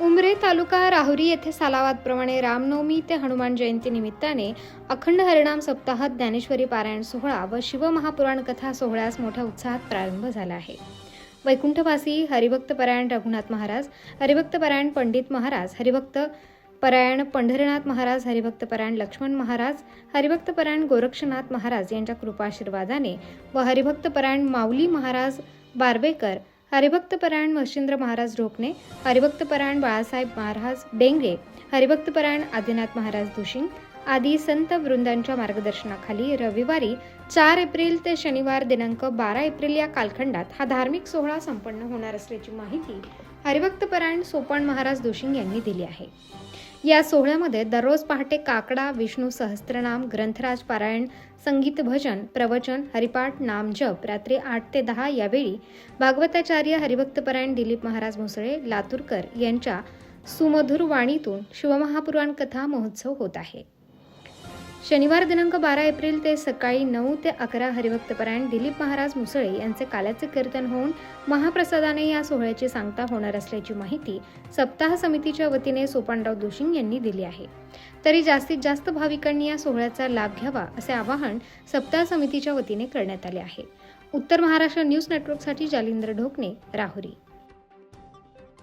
उमरे तालुका राहुरी येथे सालावादप्रमाणे रामनवमी ते हनुमान जयंती निमित्ताने अखंड हरिणाम सप्ताहात ज्ञानेश्वरी पारायण सोहळा व शिवमहापुराण कथा सोहळ्यास मोठ्या उत्साहात प्रारंभ झाला आहे. वैकुंठवासी हरिभक्त परायण रघुनाथ महाराज हरिभक्त परायण पंडित महाराज हरिभक्त परायण पंढरीनाथ महाराज हरिभक्त परायण लक्ष्मण महाराज हरिभक्त परायण गोरक्षनाथ महाराज यांच्या कृपाशीर्वादाने व हरिभक्त परायण माऊली महाराज बारबेकर हरिभक्तपरायण मच्छिंद्र महाराज ढोकणे हरिभक्तपरायण बाळासाहेब महाराज डेंगे हरिभक्तपरायण आदिनाथ महाराज दुशिंग आदी संत वृंदांच्या मार्गदर्शनाखाली रविवारी चार एप्रिल ते शनिवार दिनांक बारा एप्रिल या कालखंडात हा धार्मिक सोहळा संपन्न होणार असल्याची माहिती हरिभक्तपरायण सोपान महाराज दोषिंग यांनी दिली आहे. या सोहळ्यामध्ये दररोज पहाटे काकडा विष्णू सहस्त्रनाम ग्रंथराज पारायण संगीत भजन प्रवचन हरिपाठ नामजप रात्री आठ ते दहा यावेळी भागवताचार्य हरिभक्तपरायण दिलीप महाराज मुसळे लातूरकर यांच्या सुमधुर वाणीतून शिवमहापुराण कथा महोत्सव होत आहे. शनिवार दिनांक बारा एप्रिल ते सकाळी नऊ ते अकरा हरिभक्तपरायण दिलीप महाराज मुसळे यांचे काल्याचे कीर्तन होऊन महाप्रसादाने या सोहळ्याची सांगता होणार असल्याची माहिती सप्ताह समितीच्या वतीने सोपानराव दोशिंग यांनी दिली आहे. तरी जास्तीत जास्त भाविकांनी या सोहळ्याचा लाभ घ्यावा असे आवाहन सप्ताह समितीच्या वतीने करण्यात आले आहे. उत्तर महाराष्ट्र न्यूज नेटवर्कसाठी जालिंद्र ढोकणे राहुरी.